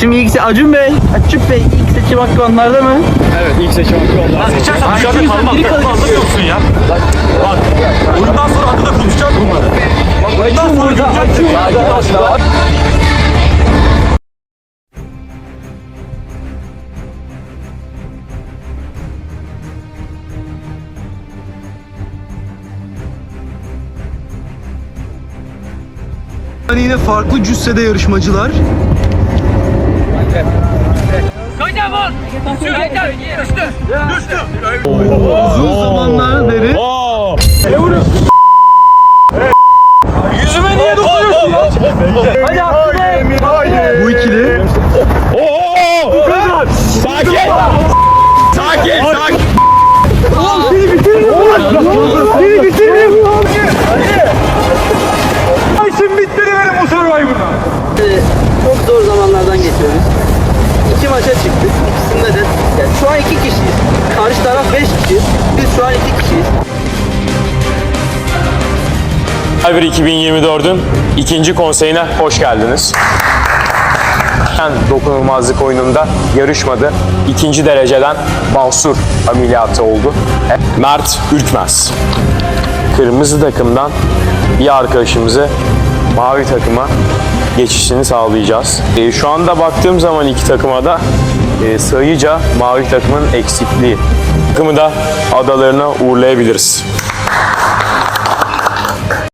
Şimdi ilk se- Acun Bey, Acun Bey ilk seçim hakkı onlarda mı? Evet ilk seçim hakkı onlar. Seçersen dışarıda kalmaz. Anlamıyorsun ya. Bak. Oyundan sonra adı da konuşacağız bunları. Oyundan sonra göreceğiz. Yani yine farklı cüssede yarışmacılar. Uzun zamanlar beri Yüzüme niye dokunuyorsun ya? bu ikili Sakin! Sakin! Sakin! Geçiyoruz. İki maça çıktık. İkisinde de yani şu an iki kişiyiz. Karşı taraf beş kişi. Biz şu an iki kişiyiz. Survivor 2024'ün ikinci konseyine hoş geldiniz. Ben dokunulmazlık oyununda yarışmadı. İkinci dereceden Mansur ameliyatı oldu. Mert Ürkmez. Kırmızı takımdan bir arkadaşımızı mavi takıma geçişini sağlayacağız. E, şu anda baktığım zaman iki takıma da e, sayıca mavi takımın eksikliği. Takımı da adalarına uğurlayabiliriz.